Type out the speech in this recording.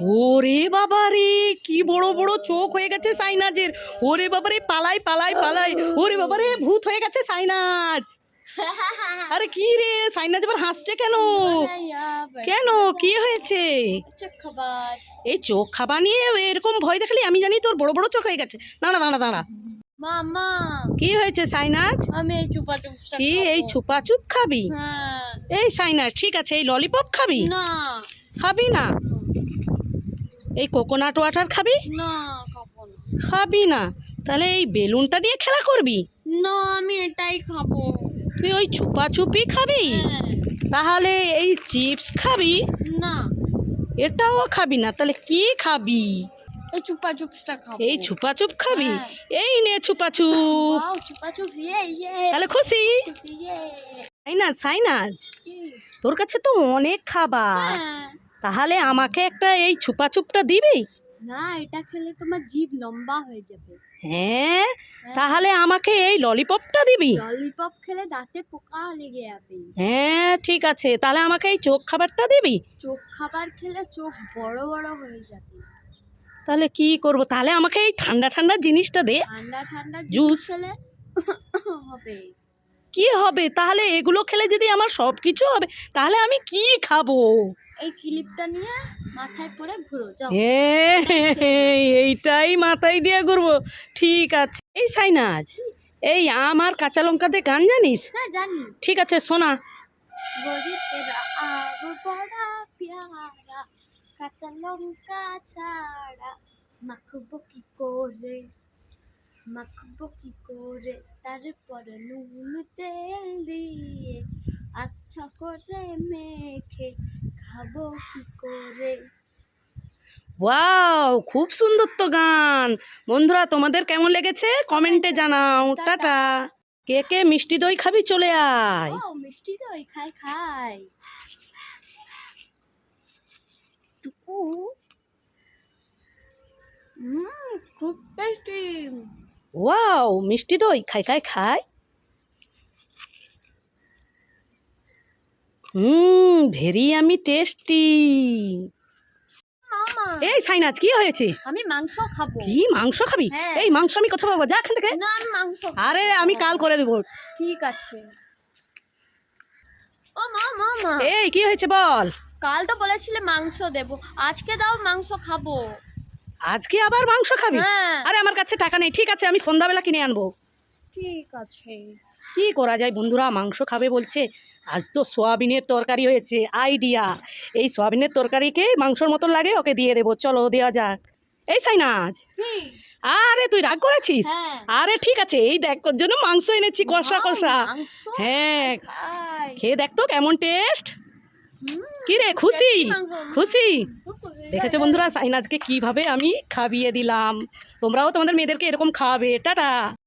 ওরে বাবা রে কি বড় বড় চোখ হয়ে গেছে সাইনাজের। ওরে বাবা রে পালাই পালাই পালাই। ওরে বাবা রে ভূত হয়ে গেছে সাইনাজ। আরে কি রে সাইনাজ এবার হাসছে কেন? কেন? কি হয়েছে? এই চোখ খাবা নিয়ে এরকম ভয় দেখালি আমি জানি তোর বড় বড় চোখ হয়ে গেছে। দাঁড়া দাঁড়া দাঁড়া। মামা কি হয়েছে সাইনাজ? আমি এই চুপা চুপসা কি এই ছুপা চুপ খাবি? হ্যাঁ। এই সাইনাজ ঠিক আছে এই ললিপপ খাবি? না। খাবি না? এই কোকোনাট ওয়াটার খাবি? না খাব না। খাবি না। তাহলে এই বেলুনটা দিয়ে খেলা করবি? না আমি এটাই খাব। তুই ওই ছুপা ছুপি খাবি? হ্যাঁ। তাহলে এই চিপস খাবি? না। এটাও খাবি না তাহলে কি খাবি? এই চুপা চুপসটা খাব। এই ছুপা চুপ খাবি? হ্যাঁ। এই নে ছুপা চুপ চুপা চুপ ইয়ে ইয়ে। তাহলে খুশি? খুশি ইয়ে। সাইনাজ সাইনাজ। তোর কাছে তো অনেক খাবার। হ্যাঁ। তাহলে আমাকে একটা এই ছুপা চুপটা দিবি? না এটা খেলে তোমার জিভ লম্বা হয়ে যাবে। হ্যাঁ? তাহলে আমাকে এই ললিপপটা দিবি? ললিপপ খেলে দাঁতে পোকা লেগে যাবে। হ্যাঁ ঠিক আছে। তাহলে আমাকে এই চোখ খাবারটা দিবি? চোখ খাবার খেলে চোখ বড় বড় হয়ে যাবে। তাহলে কি করব? তাহলে আমাকে এই ঠান্ডা ঠান্ডা জিনিসটা দে। ঠান্ডা ঠান্ডা জুস। জুস। খেলে হবে। কি হবে? তাহলে এগুলো খেলে যদি আমার সব কিছু হবে তাহলে আমি কি খাব? এই ক্লিপটা নিয়ে মাথায় পরে ঘুরো যাও। এইটাই মাথায় দিয়ে ঘুরবো। ঠিক আছে। এই সাইনাজ এই আম আর কাঁচা লঙ্কাতে গান জানিস? হ্যাঁ জানি। ঠিক আছে প্যারা কাঁচা লঙ্কা ছাড়া মাখবো কি করে? মাখবো কি করে? তারপর নুন তেল দিয়ে আচ্ছা করে মেখে খাব কি করে? ওয়াও খুব সুন্দর তো গান। বন্ধুরা তোমাদের কেমন লেগেছে? কমেন্টে জানাও। টাটা। কে কে মিষ্টি দই খাবি চলে আয়। ও মিষ্টি দই খাই খাই। টুকু। হুম খুব টেস্টি ওয়াও মিষ্টি দই খাই খাই খাই। হুম ভেরি আমি টেস্টি। এই সাইনাজ কি হয়েছে? আমি মাংস খাব। কি মাংস খাবি? হ্যাঁ। এই মাংস আমি কোথাও পাবো যা এখান থেকে। না মাংস আরে আমি কাল করে দেবো। ঠিক আছে। ও মা মা মা। এই কি হয়েছে বল? কাল তো বলেছিলে মাংস দেবো। আজকে দাও মাংস খাব। আজকে আবার মাংস খাবি? হ্যাঁ। আরে আমার কাছে টাকা নেই। ঠিক আছে আমি সন্ধ্যাবেলা কিনে আনব। ঠিক আছে। কি করা যায় বন্ধুরা? মাংস খাবে বলছে। আজ তো সোয়াবিনের তরকারি হয়েছে। আইডিয়া। এই সোয়াবিনের তরকারিকে মাংসর মতন লাগে ওকে দিয়ে দেবো। চলো দেওয়া যাক। এই সাইনাজ। আরে তুই রাগ করেছিস? হ্যাঁ। আরে ঠিক আছে। এই দেখ জন্য মাংস এনেছি কষা কষা। হ্যাঁ। খেয়ে দেখ তো কেমন টেস্ট। কি রে খুশি? খুশি? খুব। দেখেছ বন্ধুরা সাইনাজকে কীভাবে আমি খাবিয়ে দিলাম। তোমরাও তোমাদের মেয়েদেরকে এরকম খাওয়াবে টাটা।